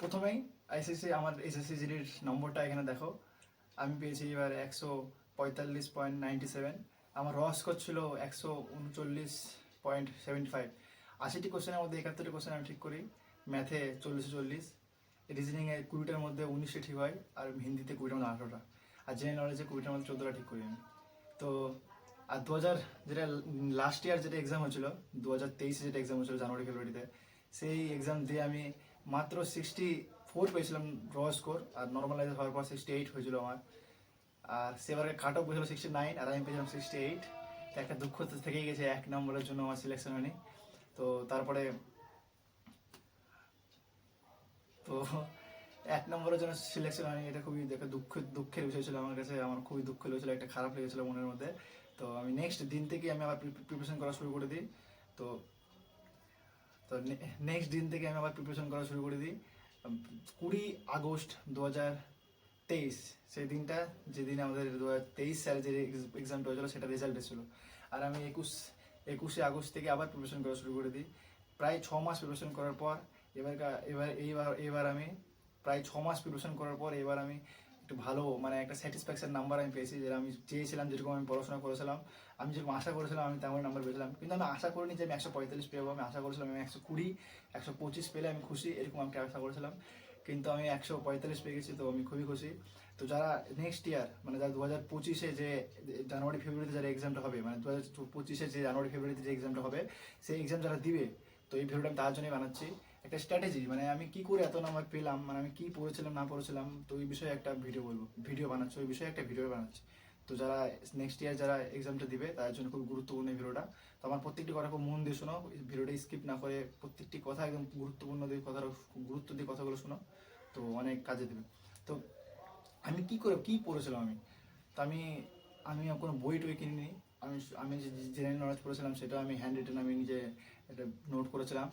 প্রথমেই আইসিসি আমার এসএসসি জিডির নম্বরটা এখানে দেখো। আমি পেয়েছি এবার একশো পঁয়তাল্লিশ পয়েন্ট নাইনটি সেভেন আমার র স্কোর ছিল একশো উনচল্লিশ পয়েন্ট সেভেন্টি ফাইভ আশিটি কোশ্চেনের মধ্যে একাত্তরটি কোশ্চেন আমি ঠিক করি। ম্যাথে চল্লিশে চল্লিশ। রিজনিংয়ে কুড়িটার মধ্যে উনিশে ঠিক হয় আর হিন্দিতে কুড়িটার মধ্যে আঠারোটা। আর জেনারেল নলেজে কুড়িটার মধ্যে চোদ্দোটা ঠিক করি আমি। তো, আর দু হাজার যেটা লাস্ট ইয়ার যেটা এক্সাম হয়েছিল দু হাজার তেইশে যেটা এক্সাম হয়েছিল জানুয়ারি, ফেব্রুয়ারিতে, সেই এক্সাম দিয়ে আমি মাত্র সিক্সটি ফোর পেয়েছিলাম র স্কোর আর নর্মালাইজ হওয়ার পর সিক্সটি এইট হয়েছিল আমার। আর সেবারে কাট অফ হয়েছিল সিক্সটি নাইন আর আমি পেয়েছিলাম সিক্সটি এইট তো একটা দুঃখ তো থেকেই গেছে, এক নম্বরের জন্য আমার সিলেকশন হয়নি। তো তারপরে, তো এক নম্বরের জন্য সিলেকশন হয়নি, এটা খুবই দেখে দুঃখ, দুঃখের বিষয় ছিল আমার কাছে, আমার খুবই দুঃখ লেগেছিল, একটা খারাপ লেগেছিল মনের মধ্যে। তো আমি নেক্সট দিন থেকে আমি আবার প্রিপারেশন করা শুরু করে দিই। তো তো নেক্সট দিন থেকে আমি আবার প্রিপারেশন করা শুরু করে দিই। কুড়ি আগস্ট দু হাজার তেইশ, সেই দিনটা যেদিন আমাদের দু হাজার তেইশ সালে যে এক্সামটা হয়েছিল, সেটা রেজাল্ট এসেছিল। আর আমি একুশ, একুশে আগস্ট থেকে আবার প্রিপারেশন করা শুরু করে দিই। প্রায় ছ মাস প্রিপারেশন করার পর, এবার এবার, এইবার এবার আমি প্রায় ছ মাস প্রিপারেশন করার পর এবার আমি একটু ভালো মানে একটা স্যাটিসফ্যাকশন নাম্বার আমি পেয়েছি যেটা আমি চেয়েছিলাম, যেরকম আমি পড়াশোনা করেছিলাম, আমি যেরকম আশা করেছিলাম, আমি তেমন নাম্বার পেয়েছিলাম। কিন্তু আমি আশা করিনি যে আমি একশো পঁয়তাল্লিশ পেয়ে আমি আশা করেছিলাম আমি একশো কুড়ি, একশো পঁচিশ পেলে আমি খুশি, এরকম আমি আশা করেছিলাম। কিন্তু আমি একশো পঁয়তাল্লিশ পেয়ে গেছি, তো আমি খুবই খুশি। তো যারা নেক্সট ইয়ার মানে যারা দু হাজার পঁচিশে যে জানুয়ারি, ফেব্রুয়ারিতে যারা এক্সামটা হবে মানে দু হাজার পঁচিশে যে জানুয়ারি, ফেব্রুয়ারিতে যে এক্সামটা হবে, সেই এক্সাম যারা দিবে, তো এই ভিডিওটা আমি তার জন্যই বানাচ্ছি। একটা স্ট্র্যাটেজি মানে আমি কি করে এত নাম্বার পেলাম মানে আমি কি পড়েছিলাম না পড়েছিলাম তো ওই বিষয়ে একটা ভিডিও বলব ভিডিও বানাচ্ছি ওই বিষয়ে একটা ভিডিও বানাচ্ছি তো যারা নেক্সট ইয়ার যারা এক্সামটা দিবে তাদের জন্য খুব গুরুত্বপূর্ণ ভিডিওটা তো আমার প্রত্যেকটি কথা খুব মন দিয়ে শোনো ভিডিওটা স্কিপ না করে প্রত্যেকটি কথা একদম গুরুত্বপূর্ণ দিয়ে কথা গুরুত্ব দিয়ে কথাগুলো শোনো তো অনেক কাজে দেবে তো আমি কি করে কি পড়েছিলাম আমি তো আমি আমি কোনো বই টই কিনিনি আমি আমি যে জেনারেল নলেজ পড়েছিলাম সেটা আমি হ্যান্ড রিটেন আমি নিজে একটা নোট করেছিলাম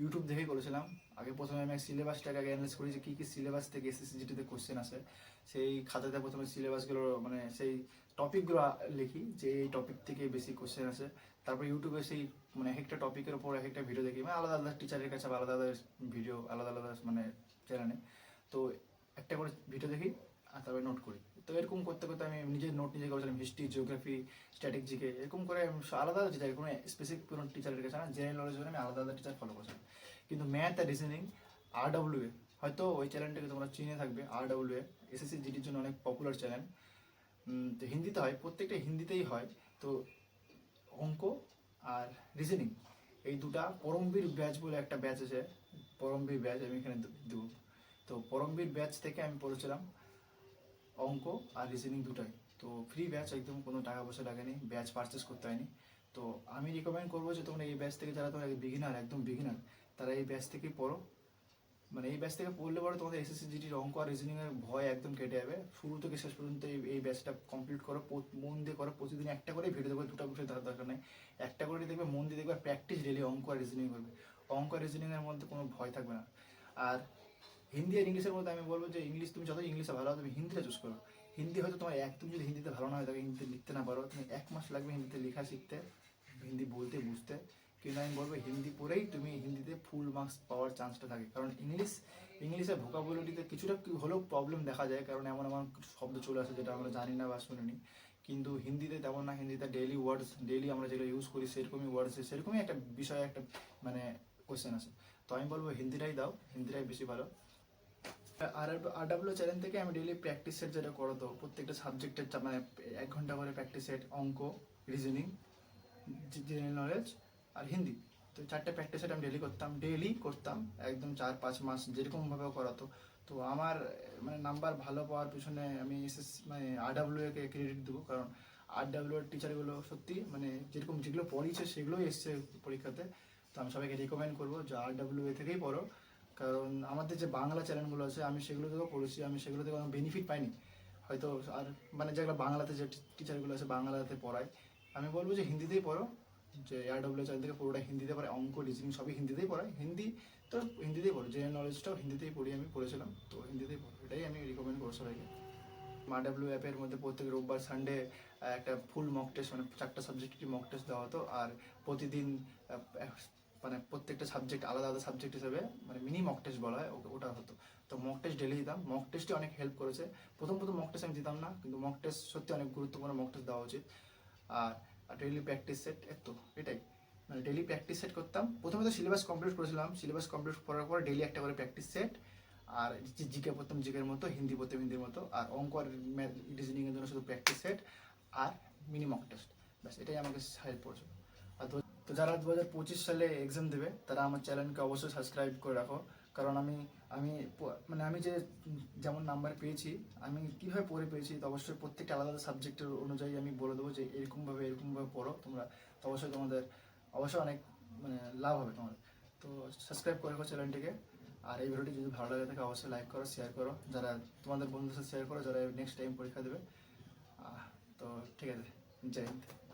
ইউটিউব দেখেই করেছিলাম। আগে প্রথমে আমি সিলেবাসটাকে আগে অ্যানালাইজ করি যে কী কী সিলেবাস থেকে এসএসসি জিটিতে কোশ্চেন আসে। সেই খাতাতে প্রথমে সিলেবাসগুলো মানে সেই টপিকগুলো লিখি, যে এই টপিক থেকে বেশি কোশ্চেন আসে। তারপর ইউটিউবে সেই মানে এক একটা টপিকের ওপর এক একটা ভিডিও দেখি। মানে আলাদা আলাদা টিচারের কাছে আলাদা আলাদা ভিডিও আলাদা আলাদা মানে চ্যানেলে তো একটা করে ভিডিও দেখি, আর তারপরে নোট করি। তো এরকম করতে করতে আমি নিজের নোট নিজে করেছিলাম হিস্ট্রি জিওগ্রাফি স্ট্যাটিক জিকে এরকম করে আলাদা আলাদা টিচার কোনো স্পেসিফিক কোনো টিচারের কাছে না জেনারেল নলেজ আমি আলাদা আলাদা টিচার ফলো করেছিলাম। কিন্তু ম্যাথ আর রিজনিং আর ডাব্লিউ এ হয়তো ওই চ্যানেলটাকে তোমরা চিনে থাকবে আর ডাব্লিউ এ এসএসসি জিডির জন্য অনেক পপুলার চ্যানেল তো হিন্দিতে হয়, প্রত্যেকটা হিন্দিতেই হয়। তো অঙ্ক আর রিজনিং এই দুটা পরমবীর ব্যাচ বলে একটা ব্যাচ আছে, পরমবীর ব্যাচ আমি এখানে দেবো। তো পরমবীর ব্যাচ থেকে আমি পড়েছিলাম অঙ্ক আর রিজনিং দুটাই। তো ফ্রি ব্যাচ একদম কোনো টাকা পয়সা লাগেনি ব্যাচ পারচেস করতে হয়নি। তো আমি রিকমেন্ড করব যে তোমরা এই ব্যাচ থেকে যারা তোমরা বিগিনার একদম বিগিনার তারা এই ব্যাচ থেকেই পড়ো। মানে এই ব্যাচ থেকে পড়লে পরে তোমাদের এসএসসি জিটির অঙ্ক আর রিজনিং এর ভয় একদম কেটে যাবে। শুরু থেকে শেষ পর্যন্ত এই এই ব্যাচটা কমপ্লিট করো মন দিয়ে করো, প্রতিদিন একটা করে ভিডিও দেখবে দুটো বিষয় দেখার দরকার নেই। একটা করে দেখবে, মন দিয়ে দেখবে প্র্যাকটিস ডেলি অঙ্ক আর রিজনিং করবে। অঙ্ক আর রিজনিং এর মধ্যে কোনো ভয় থাকবে না। আর হিন্দি আর ইংলিশের মধ্যে আমি বলব যে ইংলিশ তুমি যত ইংলিশে ভালো তুমি হিন্দিটা চুজ করো। হিন্দি হয়তো তোমার এক, তুমি যদি হিন্দিতে ভালো না হয় তাকে হিন্দিতে লিখতে না পারো। তুমি এক মাস লাগবে হিন্দিতে লেখা শিখতে, হিন্দি বলতে বুঝতে। কিন্তু আমি বলব হিন্দি পড়েই তুমি হিন্দিতে ফুল মার্কস পাওয়ার চান্সটা থাকে। কারণ ইংলিশ, ইংলিশের ভোকাবুলারিতে কিছুটা হলেও প্রবলেম দেখা যায়। কারণ এমন এমন শব্দ চলে আসে যেটা আমরা জানি না বা শুনিনি কিন্তু হিন্দিতে তেমন না, হিন্দিতে ডেইলি ওয়ার্ডস ডেইলি আমরা যেগুলো ইউজ করি সেরকমই ওয়ার্ডস সেরকমই একটা বিষয়ে একটা মানে কোয়েশ্চেন আছে তো আমি বলব হিন্দিটাই দাও, হিন্দিটাই বেশি ভালো। আর আর ডাব্লিউ চ্যানেল থেকে আমি ডেইলি প্র্যাকটিস সেট যেটা করতো প্রত্যেকটা সাবজেক্টের মানে এক ঘণ্টা করে প্র্যাকটিস সেট অঙ্ক রিজনিং জেনারেল নলেজ আর হিন্দি। তো চারটে প্র্যাকটিস সেট আমি ডেলি করতাম ডেইলি করতাম একদম চার পাঁচ মাস যেরকমভাবে করাতো তো। আমার মানে নাম্বার ভালো পাওয়ার পিছনে আমি এসএস মানে আর ডাব্লিউ কে ক্রেডিট দেবো কারণ আর ডাব্লিউ এর টিচারগুলো সত্যি মানে যেরকম যেগুলো পড়িয়েছে সেগুলোই এসছে পরীক্ষাতে। তো আমি সবাইকে রেকমেন্ড করব যে আর ডাব্লিউ এ থেকেই পড়ো। কারণ আমাদের যে বাংলা চ্যানেলগুলো আছে, আমি সেগুলো থেকেও পড়েছি, আমি সেগুলো থেকে কোনো বেনিফিট পাইনি। হয়তো আর মানে যেগুলো বাংলাতে যে টিচারগুলো আছে বাংলাতে পড়ায়, আমি বলব যে হিন্দিতেই পড়ো, যে এয়ার ডব্লিউ চ্যানেল থেকে পুরোটা হিন্দিতে পড়ে, অঙ্ক রিজনিং সবই হিন্দিতেই পড়ায় হিন্দি তো হিন্দিতেই পড়ো জেনারেল নলেজটাও হিন্দিতেই পড়ি আমি, পড়েছিলাম, তো হিন্দিতেই পড়ো, এটাই আমি রিকমেন্ড করব সবাইকে। মা ডাব্লিউ অ্যাপের মধ্যে প্রত্যেক রোববার সানডে একটা ফুল মক টেস্ট মানে চারটা সাবজেক্টের মক টেস্ট দেওয়া হতো, আর প্রতিদিন মানে প্রত্যেকটা সাবজেক্ট আলাদা আলাদা সাবজেক্ট হিসেবে মানে মিনি মক টেস্ট বলা হয়, ওটা হতো। তো মক টেস্ট ডেলি দিতাম। মক টেস্টে অনেক হেল্প করেছে। প্রথম প্রথম মক টেস্ট আমি দিতাম না, কিন্তু মক টেস্ট সত্যি অনেক গুরুত্বপূর্ণ মক টেস্ট দেওয়া উচিত। আর ডেইলি প্র্যাকটিস সেট এত, এটাই। মানে ডেইলি প্র্যাকটিস সেট করতাম। প্রথমে তো সিলেবাস কমপ্লিট করেছিলাম। সিলেবাস কমপ্লিট করার পর ডেইলি একটা করে প্র্যাকটিস সেট আর জিকে পড়তাম জিকের মতো, হিন্দি পড়তাম হিন্দির মতো, আর অঙ্ক আর রিজনিং এর জন্য শুধু প্র্যাকটিস সেট আর মিনি মক টেস্ট ব্যাস, এটাই আমাকে হেল্প করেছিল। তো- যারা দু হাজার পঁচিশ সালে এক্সাম দেবে, তারা আমার চ্যানেলকে অবশ্যই সাবস্ক্রাইব করে রাখো। কারণ আমি আমি মানে আমি যে, যেমন নাম্বার পেয়েছি, আমি কীভাবে পড়ে পেয়েছি, তো অবশ্যই প্রত্যেকটা আলাদা আলাদা সাবজেক্টের অনুযায়ী আমি বলে দেবো যে এরকমভাবে এরকমভাবে পড়ো তোমরা। তো অবশ্যই তোমাদের, অবশ্যই অনেক মানে লাভ হবে তোমাদের। তো সাবস্ক্রাইব করে রাখো চ্যানেলটিকে আর এই ভিডিওটি যদি ভালো লাগে থাকে, অবশ্যই লাইক করো শেয়ার করো। যারা তোমাদের বন্ধুদের সাথে শেয়ার করো, যারা নেক্সট টাইম পরীক্ষা দেবে। তো ঠিক আছে। জয় হিন্দ।